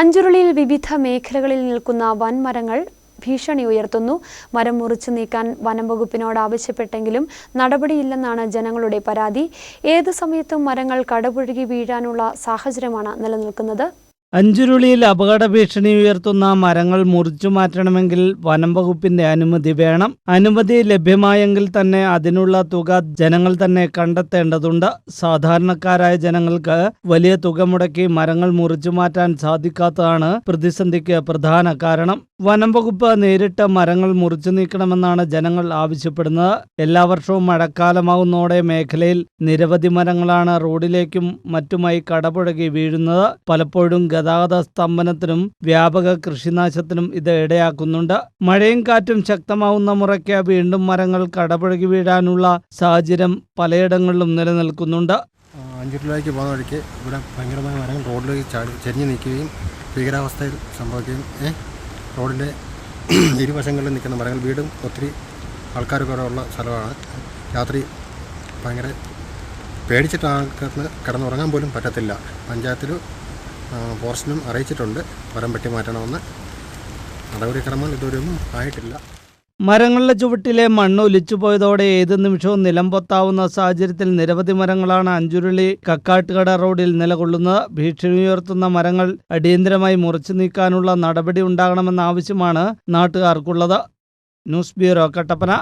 അഞ്ചുരുളിയിൽ വിവിധ മേഖലകളിൽ നിൽക്കുന്ന വൻമരങ്ങൾ ഭീഷണി ഉയർത്തുന്നു. മരം മുറിച്ചു നീക്കാൻ വനം വകുപ്പിനോട് ആവശ്യപ്പെട്ടെങ്കിലും നടപടിയില്ലെന്നാണ് ജനങ്ങളുടെ പരാതി. ഏത് സമയത്തും മരങ്ങൾ കടപുഴകി വീഴാനുള്ള സാഹചര്യമാണ് നിലനിൽക്കുന്നത്? അഞ്ചുരുളിയിൽ അപകട ഭീഷണി ഉയർത്തുന്ന മരങ്ങൾ മുറിച്ചു മാറ്റണമെങ്കിൽ വനം വകുപ്പിന്റെ അനുമതി വേണം. അനുമതി ലഭ്യമായെങ്കിൽ തന്നെ അതിനുള്ള തുക ജനങ്ങൾ തന്നെ കണ്ടെത്തേണ്ടതുണ്ട്. സാധാരണക്കാരായ ജനങ്ങൾക്ക് വലിയ തുക മുടക്കി മരങ്ങൾ മുറിച്ചു മാറ്റാൻ സാധിക്കാത്തതാണ് പ്രതിസന്ധിക്ക് പ്രധാന കാരണം. വനം വകുപ്പ് നേരിട്ട് മരങ്ങൾ മുറിച്ചു നീക്കണമെന്നാണ് ജനങ്ങൾ ആവശ്യപ്പെടുന്നത്. എല്ലാ വർഷവും മഴക്കാലമാകുന്നതോടെ മേഖലയിൽ നിരവധി മരങ്ങളാണ് റോഡിലേക്കും മറ്റുമായി കടപുഴകി വീഴുന്നത്. പലപ്പോഴും ഗതാഗത സ്തംഭനത്തിനും വ്യാപക കൃഷിനാശത്തിനും ഇത് ഇടയാക്കുന്നുണ്ട്. മഴയും കാറ്റും ശക്തമാവുന്ന മുറയ്ക്ക് വീണ്ടും മരങ്ങൾ കടപുഴകി വീഴാനുള്ള സാഹചര്യം പലയിടങ്ങളിലും നിലനിൽക്കുന്നുണ്ട്. ആ, അഞ്ചുരുളിലേക്ക് പോകുന്ന വഴിക്ക് ഇവിടെ ഭയങ്കരമായ മരങ്ങൾ റോഡിലേക്ക് ചാടി ചെരിഞ്ഞ് നിൽക്കുകയും ഭീകരാവസ്ഥയിൽ സംഭവിക്കുകയും റോഡിന്റെ ഇരുവശങ്ങളിൽ നിൽക്കുന്ന മരങ്ങൾ വീടും ഒത്തിരി ആൾക്കാരൊക്കെ ഉള്ള സ്ഥലമാണ്. രാത്രി ഭയങ്കര പേടിച്ചിട്ട് ആൾക്കാർക്ക് കിടന്നുറങ്ങാൻ പോലും പറ്റത്തില്ല. പഞ്ചായത്തിൽ ഫോറസ്റ്റിനും അറിയിച്ചിട്ടുണ്ട്. മരം പെട്ടി മാറ്റണമെന്ന്. നടപടിക്രമങ്ങൾ ഇതുവരെയൊന്നും ആയിട്ടില്ല. മരങ്ങളുടെ ചുവട്ടിലെ മണ്ണ് ഒലിച്ചുപോയതോടെ ഏത് നിമിഷവും നിലംപൊത്താവുന്ന സാഹചര്യത്തിൽ നിരവധി മരങ്ങളാണ് അഞ്ചുരുളി കക്കാട്ടുകട റോഡിൽ നിലകൊള്ളുന്നത്. ഭീഷണി ഉയർത്തുന്ന മരങ്ങൾ അടിയന്തരമായി മുറിച്ചു നീക്കാനുള്ള നടപടി ഉണ്ടാകണമെന്ന ആവശ്യമാണ് നാട്ടുകാർക്കുള്ളത്. News bureau Kattappana.